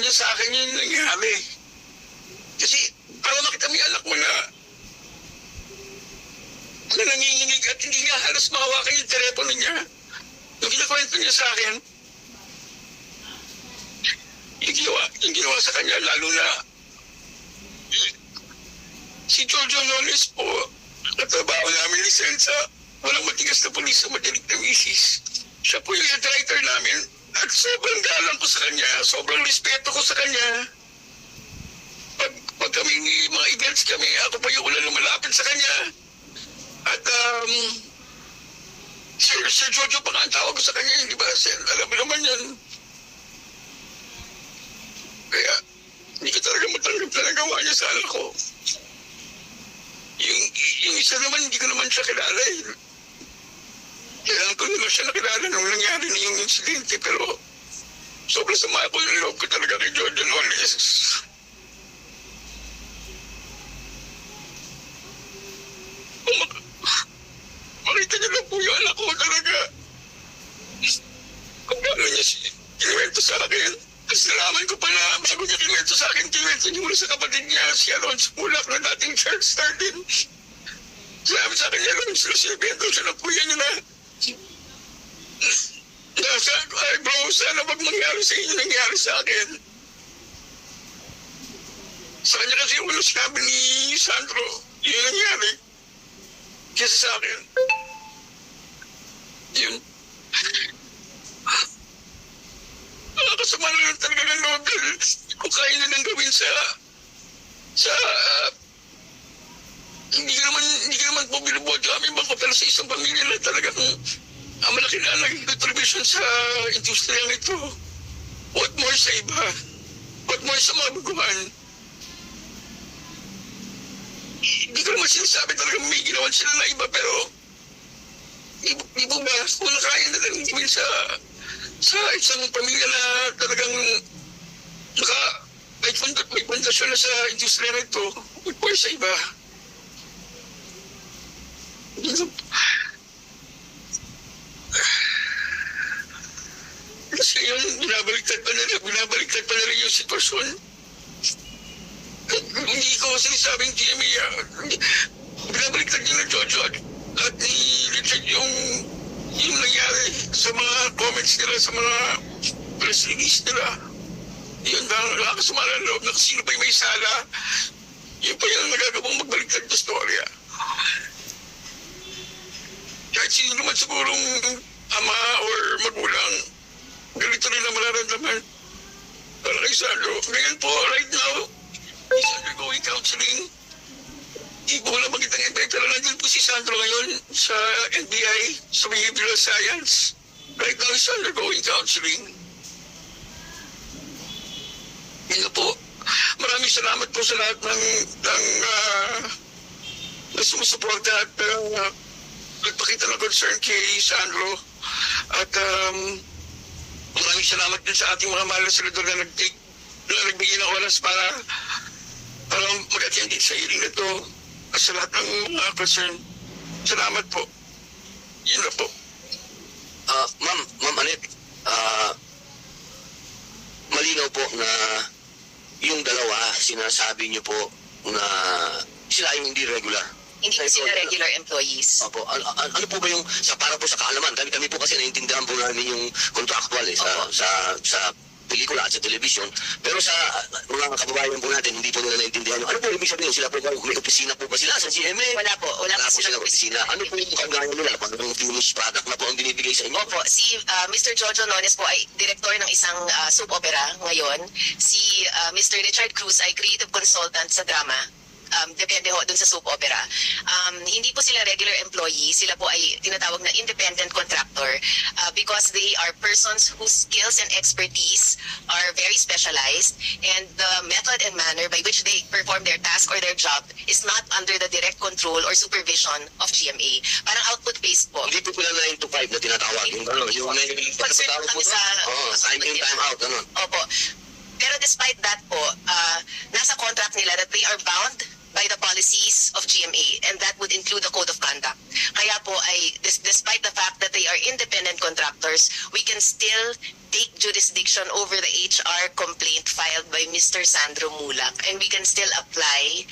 niya sa akin yung nangyari. Kasi para makita mo yung anak mo na na nanginginig at hindi niya halos mahawakan yung telepono niya. Yung kinakwento niya sa akin, yung ginawa, yung ginawa sa kanya, lalo na si Jojo Lones po, katrabaho namin lisensa, walang matigas na pulis sa madilig na misis. Siya po yung writer namin at sobrang galang ko sa kanya, sobrang respeto ko sa kanya. Pag, pag kami mga events kami, ako pa yung unang lumalapit sa kanya. At um, Sir, Sir Jojo pa nga ang tawag ko sa kanya, hindi ba? Sir, alam mo naman yan. Kaya, hindi ko talaga matanggap na nagawa niya sa anak ko. Yung, yung isa naman, hindi ko naman siya kilala eh. Kailangan ko naman siya nakilala nung nangyari na yung insidente, pero sobrang sama ko yung loob ko talaga kay Jordan Wallace. Makita niyo lang po yung anak ko talaga. Kung gano'n niya si kinuwento sa akin. Tapos nalaman ko pa na bago niya kinuwento sa akin, kinuwento niya muna sa kapatid niya, si Alonso Mulak na dating church star din. Sabi sa akin Alonso, sinabihan daw siya ng kuya niya na Nasa, ay bro, sana wag mangyari sa inyo nangyari sa akin. Sa kanya kasi ulo sinabi ni Sandro, yun ang nangyari. Kasi sa akin. Yun. Nakakasama na lang talaga ng loob kung kaya na lang gawin sa sa ah, hindi ko naman hindi ko naman po binubuhat yung aming bangko pero sa isang pamilya na talagang ang malaki na naging contribution sa industriyang ito. What more sa iba? What more sa mga baguhan? Hindi ko naman sinasabi talaga may ginawan sila na iba pero di, po ba kung nakaya na lang gawin sa sa isang pamilya na talagang naka may, funda, may fundasyon na sa industriya na ito, what more sa iba? Kasi yun, binabaliktad pa nila, binabaliktad pa nila yung sitwasyon. Hindi ko sinasabing ah, hindi- binabaliktad nila Jojo at, at ni Richard yung yung nangyari sa mga comments nila, sa mga press release nila. Yun ba, nakakasama ng loob na sino pa yung may sala. Yun pa yung nagagawang magbaliktad na storya. Kahit sino naman sigurong ama or magulang, ganito rin ang mararamdaman. Para kay Sandro. Ngayon po, right now, he's undergoing counseling. Ko wala magitang effect. Pero nandun po si Sandro ngayon sa NBI, sa Behavioral Science. Right now, he's undergoing counseling. Yun na po. Maraming salamat po sa lahat ng, ng uh, na sumusuporta at uh, nagpakita ng concern kay Sandro. At um, maraming salamat din sa ating mga mahal na senador na nag na nagbigay ng oras para para mag-attend sa hearing na ito at sa lahat ng mga concern. Salamat po. Yun na po. Ah, ma'am, ma'am Anet, ah, malinaw po na yung dalawa, sinasabi niyo po na sila yung hindi regular. Hindi po sila regular employees. Opo, ano, ano, ano po ba yung, sa, para po sa kaalaman, kami, kami po kasi naiintindihan po namin yung contractual eh, sa, Opo. sa, sa pelikula at sa television. Pero sa uh, mga kababayan po natin, hindi po nila naiintindihan. Ano po ibig sabihin? Sila po ba, may opisina po ba sila sa GMA? Wala po. Wala po silang opisina. Ano po yung kagaya nila? Paano yung finished product na po ang binibigay sa inyo? Opo, si ah, Mr. Jojo Lones po ay director ng isang ah, soap opera ngayon. Si ah, Mr. Richard Cruz ay creative consultant sa drama. Um, depende ho dun sa soap opera. Um, hindi po sila regular employee, sila po ay tinatawag na independent contractor uh, because they are persons whose skills and expertise are very specialized and the method and manner by which they perform their task or their job is not under the direct control or supervision of GMA. Parang output-based po. Hindi po pala 9 to 5 na tinatawag. Yung ano, yung may Concern tinatawag po kami doon? sa- Oo, time in, time out, ano. Opo. Pero despite that po, ah, nasa contract nila that they are bound by by the policies of GMA and that would include the code of conduct. Kaya po ay despite the fact that they are independent contractors, we can still take jurisdiction over the HR complaint filed by Mr. Sandro Mulak and we can still apply